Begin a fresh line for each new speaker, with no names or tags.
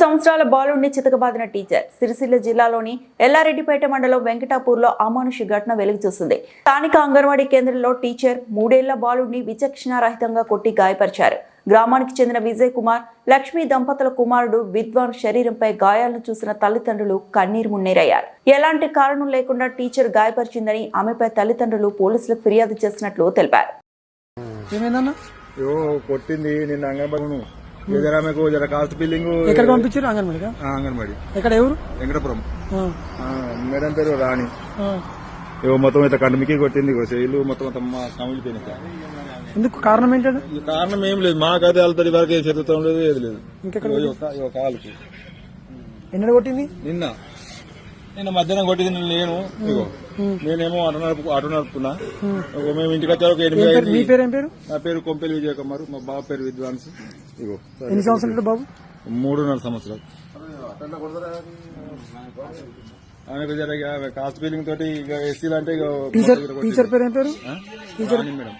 సంవత్సరాల బాలుడిని చితకబాదిన టీచర్. సిరిసిల్ల జిల్లాలోని ఎల్లారెడ్డిపేట మండలం వెంకటాపూర్లో అమానుష ఘటన వెలుగు చూసింది. స్థానిక అంగన్వాడీ కేంద్రంలో టీచర్ మూడేళ్ళ బాలుడిని విచక్షణారహితంగా కొట్టి గాయపరిచారు. గ్రామానికి చెందిన విజయ్ కుమార్ లక్ష్మీ దంపతుల కుమారుడు విద్వాన్ శరీరంపై గాయాలను చూసిన తల్లిదండ్రులు కన్నీరు మున్నీరయ్యారు. ఎలాంటి కారణం లేకుండా టీచర్ గాయపరిచిందని ఆమెపై తల్లిదండ్రులు పోలీసులకు ఫిర్యాదు చేసినట్లు తెలిపారు.
కొట్టింది నిన్న ఏదైనా ఆమెకు జర కాస్ట్ బిల్లింగ్
ఎక్కడికి పంపించారు? అంగన్వాడిగా
అంగన్వాడి.
ఎక్కడ ఎవరు?
వెంకటపురం. మేడం పేరు రాణి. ఇగో మొత్తం ఇట్లా కండమికి కొట్టింది శైలు మొత్తం మా కమిలిపోయినాయి
ఎందుకు కారణం ఏంటంటే
కారణం ఏం లేదు మాకు అదే వెళ్తుంది వరకు చదువుతాం లేదు ఏది లేదు.
ఇంకెక్కడ
కాలుకి.
ఎన్నడ కొట్టింది?
నిన్న. నిన్న మధ్యాహ్నం నిన్న నేను ఇగో నేనేమో అటు నడుపు అటు నడుపుతున్నా. మేము ఇంటికి వచ్చారు ఎనిమిది
మీ పేరు ఏం పేరు?
నా పేరు కొంపెలి విజయ కుమార్ మా బాబు పేరు విద్వాన్స్ ఇగో
ఎన్ని సంవత్సరాలు బాబు?
మూడున్నర సంవత్సరాలు. ఆమెకు కాస్ట్ ఫీలింగ్ తోటి ఇక ఎస్సీలు అంటే
టీచర్ పేరు ఏం పేరు?
మేడం.